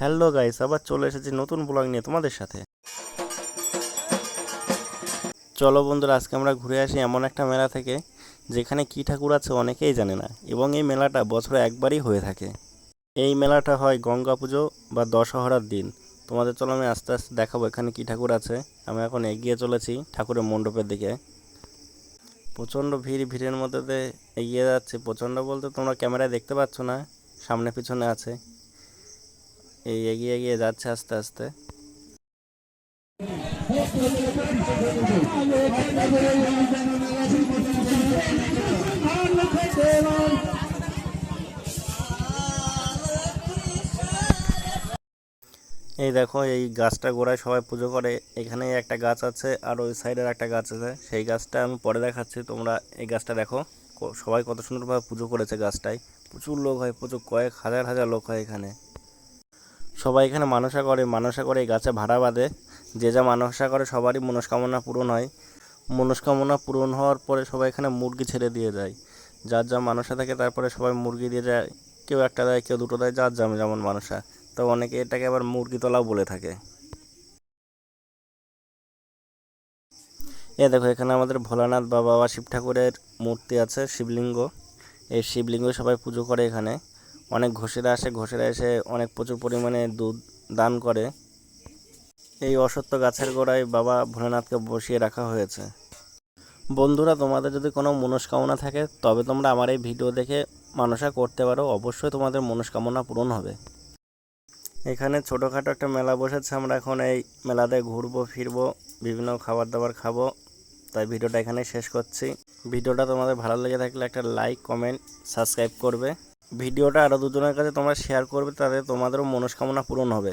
Hello guys, আবার চলে এসেছি নতুন ব্লগ নিয়ে তোমাদের সাথে। চলো বন্ধুরা, আজকে আমরা ঘুরে আসি এমন একটা মেলা থেকে, যেখানে কী ঠাকুর আছে অনেকেই জানে না, এবং এই মেলাটা বছরে একবারই হয়ে থাকে। এই মেলাটা হয় গঙ্গা পুজো বা দশহরার দিন। তোমাদের চলো আমি আস্তে আস্তে দেখাবো এখানে কী ঠাকুর আছে। আমি এখন এগিয়ে চলেছি ঠাকুরের মণ্ডপের দিকে। প্রচণ্ড ভিড়, ভিড়ের মধ্যে এগিয়ে যাচ্ছে। প্রচণ্ড বলতে তোমরা ক্যামেরায় দেখতে পাচ্ছ না, সামনে পিছনে আছে। এই এগিয়ে এগিয়ে যাচ্ছে আস্তে আস্তে। এই দেখো, এই গাছটা গোড়ায় সবাই পুজো করে। এখানে একটা গাছ আছে আর ওই সাইডের একটা গাছ আছে। সেই গাছটা আমি পরে দেখাচ্ছি, তোমরা এই গাছটা দেখো। সবাই কত সুন্দরভাবে পুজো করেছে গাছটায়। প্রচুর লোক হয়, প্রচুর কয়েক হাজার হাজার লোক হয় এখানে। সবাই এখানে মানসা করে মানসা করে এই গাছে ভাড়া বাঁধে। যে যা মানসা করে সবারই মনস্কামনা পূরণ হয়। মনস্কামনা পূরণ হওয়ার পরে সবাই এখানে মুরগি ছেড়ে দিয়ে যায়। যার যা মানসা থাকে তারপরে সবাই মুরগি দিয়ে যায়। কেউ একটা দেয়, কেউ দুটো দেয়, যার যেমন যেমন মানসা। তো অনেকে এটাকে আবার মুরগি তলাও বলে থাকে। এ দেখো, এখানে আমাদের ভোলানাথ বা বাবা শিব ঠাকুরের মূর্তি আছে, শিবলিঙ্গ। এই শিবলিঙ্গ সবাই পুজো করে এখানে। অনেক ঘোষেরা আসে, ঘোষেরা এসে অনেক প্রচুর পরিমাণে দুধ দান করে। এই অসত্য গাছের গোড়ায় বাবা ভোলেনাথকে বসিয়ে রাখা হয়েছে। বন্ধুরা, তোমাদের যদি কোনো মনস্কামনা থাকে, তবে তোমরা আমার এই ভিডিও দেখে মানসা করতে পারো। অবশ্যই তোমাদের মনস্কামনা পূরণ হবে। এখানে ছোটোখাটো একটা মেলা বসেছে, আমরা এখন এই মেলাতে ঘুরবো, ফিরবো, বিভিন্ন খাবার দাবার খাব। তাই ভিডিওটা এখানে শেষ করছি। ভিডিওটা তোমাদের ভালো লেগে থাকলে একটা লাইক কমেন্ট সাবস্ক্রাইব করবে। ভিডিওটা আরও দুজনের কাছে তোমরা শেয়ার করবে তাতে তোমাদেরও মনস্কামনা পূরণ হবে।